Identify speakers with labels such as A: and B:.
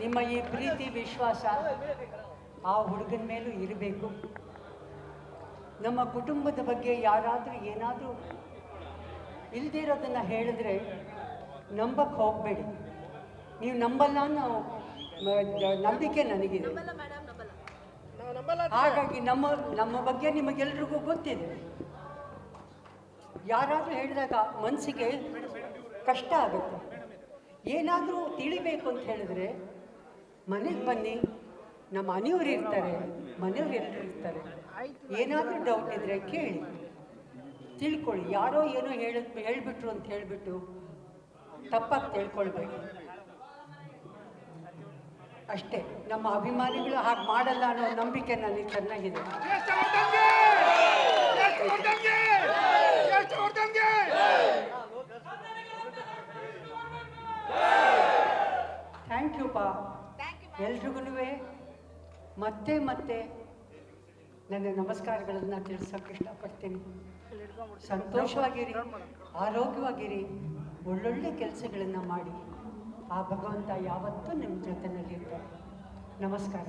A: ನಿಮ್ಮ ಈ ಪ್ರೀತಿ, ವಿಶ್ವಾಸ ಆ ಹುಡುಗನ ಮೇಲೂ ಇರಬೇಕು. ನಮ್ಮ ಕುಟುಂಬದ ಬಗ್ಗೆ ಯಾರಾದರೂ ಏನಾದರೂ ಇಲ್ದಿರೋದನ್ನು ಹೇಳಿದ್ರೆ ನಂಬಕ್ಕೆ ಹೋಗಬೇಡಿ. ನೀವು ನಂಬಲ್ಲ ಅನ್ನೋ ನಂಬಿಕೆ ನನಗಿದೆ. ಹಾಗಾಗಿ ನಮ್ಮ ನಮ್ಮ ಬಗ್ಗೆ ನಿಮಗೆಲ್ರಿಗೂ ಗೊತ್ತಿದೆ. ಯಾರಾದರೂ ಹೇಳಿದಾಗ ಮನಸ್ಸಿಗೆ ಕಷ್ಟ ಆಗುತ್ತೆ. ಏನಾದರೂ ತಿಳಿಬೇಕು ಅಂತ ಹೇಳಿದ್ರೆ ಮನೆಗೆ ಬನ್ನಿ. ನಮ್ಮ ಮನೆಯವ್ರು ಇರ್ತಾರೆ. ಮನೆಯವ್ರು ಇರ್ತಾರೆ. ಏನಾದರೂ ಡೌಟ್ ಇದ್ದರೆ ಕೇಳಿ. ತಿಳ್ಕೊಳ್ಳಿ. ಯಾರೋ ಏನೋ ಹೇಳ, ಹೇಳಿಬಿಟ್ರು ಅಂತ ಹೇಳಿಬಿಟ್ಟು ತಪ್ಪಾಗಿ ತಿಳ್ಕೊಳ್ಬೇಕು ಅಷ್ಟೇ. ನಮ್ಮ ಅಭಿಮಾನಿಗಳು ಹಾಗೆ ಮಾಡಲ್ಲ ಅನ್ನೋ ನಂಬಿಕೆ ನನಗೆ ಚೆನ್ನಾಗಿದೆ. ಥ್ಯಾಂಕ್ ಯು ಪಾ ಎಲ್ರಿಗೂ ಮತ್ತೆ ಮತ್ತೆ ನನ್ನ ನಮಸ್ಕಾರಗಳನ್ನು ತಿಳಿಸೋಕೆ ಇಷ್ಟಪಡ್ತೀನಿ. ಸಂತೋಷವಾಗಿರಿ, ಆರೋಗ್ಯವಾಗಿರಿ, ಒಳ್ಳೊಳ್ಳೆ ಕೆಲಸಗಳನ್ನು ಮಾಡಿ. ಆ ಭಗವಂತ ಯಾವತ್ತೂ ನಿಮ್ಮ ಜೊತೆಯಲ್ಲಿರ್ತಾರೆ ನಮಸ್ಕಾರ.